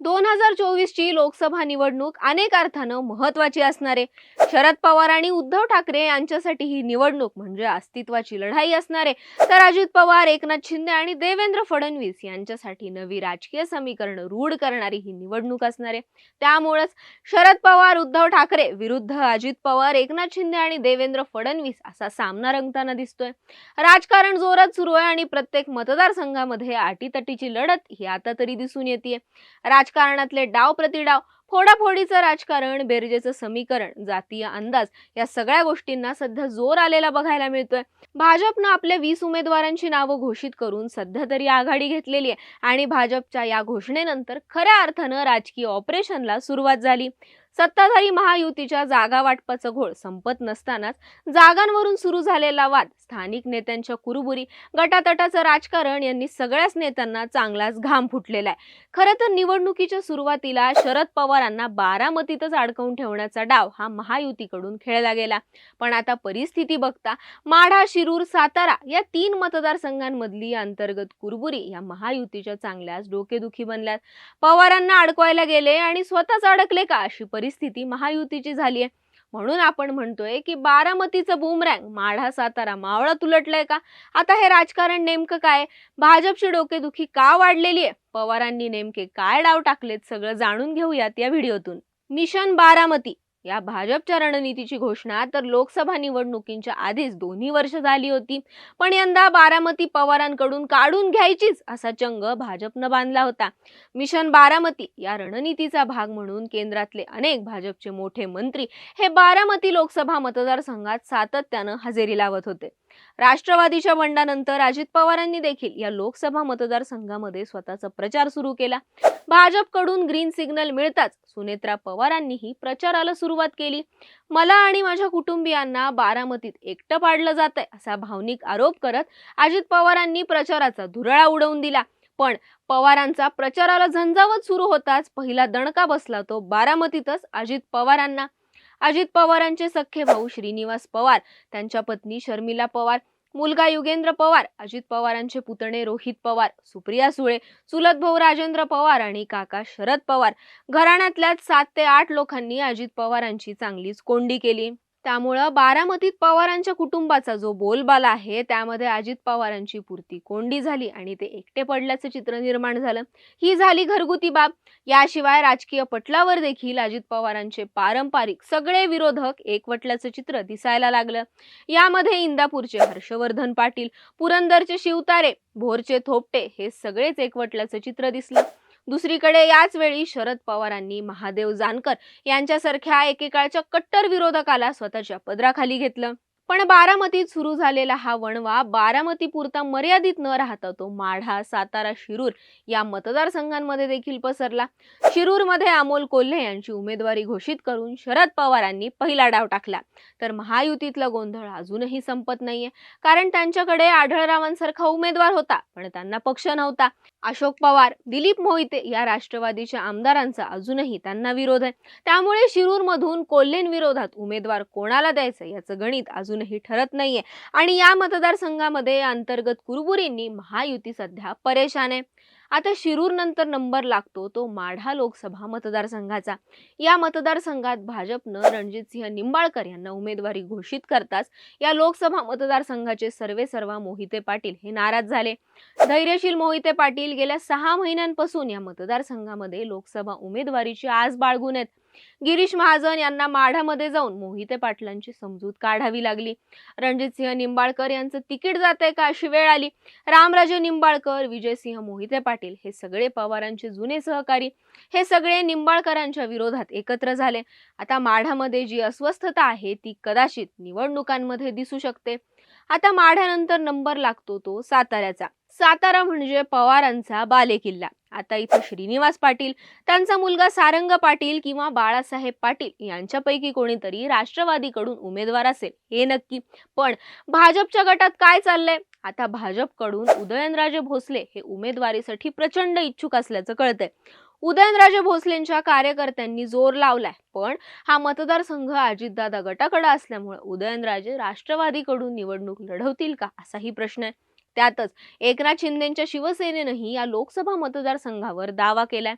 दोन हजार चोवीस ची लोकसभा निवडणूक अनेक अर्थानं महत्वाची असणार आहे. शरद पवार आणि उद्धव ठाकरे यांच्यासाठी ही निवडणूक म्हणजे अस्तित्वाची लढाई असणार आहे. तर अजित पवार एकनाथ शिंदे आणि देवेंद्र फडणवीस यांच्यासाठी नवी राजकीय समीकरण रूढ करणारी ही निवडणूक असणार आहे. त्यामुळेच शरद पवार उद्धव ठाकरे विरुद्ध अजित पवार एकनाथ शिंदे आणि देवेंद्र फडणवीस असा सामना रंगताना दिसतोय. राजकारण जोरात सुरू आहे आणि प्रत्येक मतदारसंघामध्ये आटीतटीची लढत ही आता तरी दिसून येते राजकारणातले डाव प्रतिडाव फोडाफोडीचं राजकारण बेरजेचं समीकरण जातीय अंदाज या सगळ्या गोष्टींना सध्या जोर आलेला बघायला मिळतोय. भाजपनं आपल्या वीस उमेदवारांची नावं घोषित करून सध्या तरी आघाडी घेतलेली आहे आणि भाजपच्या या घोषणेनंतर खऱ्या अर्थानं राजकीय ऑपरेशनला सुरुवात झाली. सत्ताधारी महायुतीच्या जागा वाटपाचं घोळ संपत नसतानाच जागांवरून सुरू झालेला वाद स्थानिक नेत्यांच्या कुरुबुरी गटातटाचं राजकारण यांनी सगळ्याच नेत्यांना चांगलाच घाम फुटलेला आहे खरं तर निवडणुकीच्या सुरुवातीला शरद पवारांना बारामतीतच अडकवून ठेवण्याचा डाव हा महायुतीकडून खेळला गेला. पण आता परिस्थिती बघता माढा शिरूर सातारा या तीन मतदारसंघांमधली अंतर्गत कुरबुरी या महायुतीच्या चांगल्याच डोकेदुखी बनल्यात. पवारांना अडकवायला गेले आणि स्वतःच अडकले का अशी परिस्थिती महायुतीची झाली आहे म्हणून आपण म्हणतोय की बारामतीचं बुमरँग माढा सातारा मावळा तुलटलंय का? आता हे राजकारण नेमकं काय? भाजपची डोकेदुखी का वाढलेली आहे पवारांनी नेमके काय डाव टाकलेत? सगळं जाणून घेऊयात या व्हिडिओतून. मिशन बारामती. या भाजपच्या रणनीतीची घोषणा तर लोकसभा निवडणुकींच्या आधीच दोन्ही वर्ष झाली होती. पण यंदा बारामती पवारांकडून काढून घ्यायचीच असा चंग भाजपनं बांधला होता. मिशन बारामती या रणनीतीचा भाग म्हणून केंद्रातले अनेक भाजपचे मोठे मंत्री हे बारामती लोकसभा मतदारसंघात सातत्यानं हजेरी लावत होते. राष्ट्रवादीच्या बंडानंतर अजित पवारांनी देखील या लोकसभा मतदारसंघामध्ये स्वतःचा प्रचार सुरू केला. भाजपकडून ग्रीन सिग्नल मिळताच सुनेत्रा पवारांनीही प्रचाराला सुरुवात केली. मला आणि माझ्या कुटुंबियांना बारामतीत एकटं पाडलं जात आहे असा भावनिक आरोप करत अजित पवारांनी प्रचाराचा धुरळा उडवून दिला. पण पवारांचा प्रचाराला झंझावत सुरू होताच पहिला दणका बसला तो बारामतीतच अजित पवारांना. अजित पवारांचे सख्खे भाऊ श्रीनिवास पवार त्यांच्या पत्नी शर्मिला पवार मुलगा युगेंद्र पवार अजित पवारांचे पुतणे रोहित पवार सुप्रिया सुळे चुलत भाऊ राजेंद्र पवार आणि काका शरद पवार. घराण्यातल्याच सात ते आठ लोकांनी अजित पवारांची चांगलीच कोंडी केली. त्यामुळं बारामतीत पवारांच्या कुटुंबाचा जो बोलबाला आहे त्यामध्ये अजित पवारांची पुरती कोंडी झाली आणि ते एकटे पडल्याचं चित्र निर्माण झालं. ही झाली घरगुती बाब. याशिवाय राजकीय पटलावर देखील अजित पवारांचे पारंपरिक सगळे विरोधक एकवटल्याचं चित्र दिसायला लागलं. यामध्ये इंदापूरचे हर्षवर्धन पाटील पुरंदरचे शिवतारे भोरचे थोपटे हे सगळेच एकवटल्याचं चित्र दिसलं. दुसरीकडे याच वेळी शरद पवारांनी महादेव जानकर यांच्यासारख्या एकेकाळच्या कट्टर विरोधकाला स्वतःच्या पदराखाली घेतलं. पण बारामतीत सुरू झालेला हा वणवा बारामती पुरता मर्यादित न राहता तो माढा सातारा शिरूर या मतदारसंघांमध्ये देखील पसरला. शिरूरमध्ये अमोल कोल्हे यांची उमेदवारी घोषित करून शरद पवारांनी पहिला डाव टाकला. तर महायुतीतला गोंधळ अजूनही संपत नाहीये. कारण त्यांच्याकडे आढळरावांसारखा उमेदवार होता पण त्यांना पक्ष नव्हता. अशोक पवार दिलीप मोहिते या राष्ट्रवादीच्या आमदारांचा अजूनही त्यांना विरोध आहे. त्यामुळे शिरूरमधून कोल्हेंविरोधात उमेदवार कोणाला द्यायचं याचं गणित अजूनही ठरत नाहीये. आणि या मतदारसंघामध्ये अंतर्गत कुरबुरींनी महायुती सध्या परेशान आहे. आता शिरूर नंतर नंबर लागतो तो माढा लोकसभा मतदारसंघाचा. या मतदारसंघात भाजपनं रणजितसिंह निंबाळकर यांना उमेदवारी घोषित करताच या लोकसभा मतदारसंघाचे सर्वे सर्वा मोहिते पाटील हे नाराज झाले. धैर्यशील मोहिते पाटील गेल्या सहा महिन्यांपासून या मतदारसंघामध्ये लोकसभा उमेदवारीची आज बाळगून आहेत. गिरीश महाजन यांना माढामध्ये जाऊन मोहिते पाटलांची समजूत काढावी लागली. रणजितसिंह निंबाळकर यांचं तिकीट जाते का अशी वेळ आली. रामराजे निंबाळकर विजयसिंह मोहिते पाटील हे सगळे पवारांचे जुने सहकारी. हे सगळे निंबाळकरांच्या विरोधात एकत्र झाले. आता माढामध्ये जी अस्वस्थता आहे ती कदाचित निवडणुकांमध्ये दिसू शकते. आता माढ्यानंतर नंबर लागतो तो साताऱ्याचा. सातारा म्हणजे पवारांचा बालेकिल्ला. आता इथं श्रीनिवास पाटील त्यांचा मुलगा सारंग पाटील किंवा बाळासाहेब पाटील यांच्यापैकी कोणीतरी राष्ट्रवादीकडून उमेदवार असेल हे नक्की. पण भाजपच्या गटात काय चाललंय? आता भाजपकडून उदयनराजे भोसले हे उमेदवारीसाठी प्रचंड इच्छुक असल्याचं कळतंय. उदयनराजे भोसलेंच्या कार्यकर्त्यांनी जोर लावलाय पण हा मतदारसंघ अजितदादा गटाकडे असल्यामुळे उदयनराजे राष्ट्रवादीकडून निवडणूक लढवतील का असाही प्रश्न आहे. त्यातच एकनाथ शिंदेच्या शिवसेनेनंही या लोकसभा मतदारसंघावर दावा केलाय.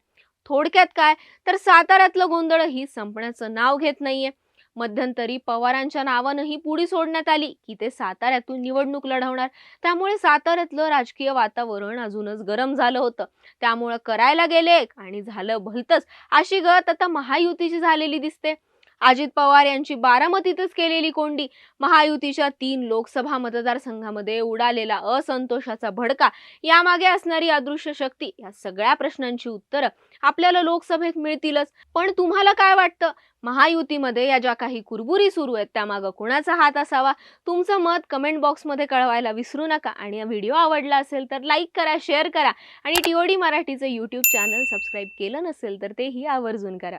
थोडक्यात काय? तर साताऱ्यातलं गोंधळही संपण्याचं नाव घेत नाहीये. मध्यंतरी पवारांच्या नावानंही पुढी सोडण्यात आली की ते साताऱ्यातून निवडणूक लढवणार. त्यामुळे साताऱ्यातलं राजकीय वातावरण अजूनच गरम झालं होतं. त्यामुळं करायला गेले आणि झालं भलतच. अशी गत आता महायुतीची झालेली दिसते. अजित पवार यांची बारामतीतच केलेली कोंडी. महायुतीच्या तीन लोकसभा मतदारसंघामध्ये उडालेला असंतोषाचा भडका यामागे असणारी अदृश्य शक्ती या सगळ्या प्रश्नांची उत्तरं आपल्याला लोकसभेत मिळतीलच. पण तुम्हाला काय वाटतं? महायुतीमध्ये या ज्या काही कुरबुरी सुरू आहेत त्यामागं कुणाचा हात असावा? तुमचं मत कमेंट बॉक्समध्ये कळवायला विसरू नका आणि हा व्हिडिओ आवडला असेल तर लाईक करा शेअर करा आणि टीओडी मराठीचं यूट्यूब चॅनल सबस्क्राईब केलं नसेल तर तेही आवर्जून करा.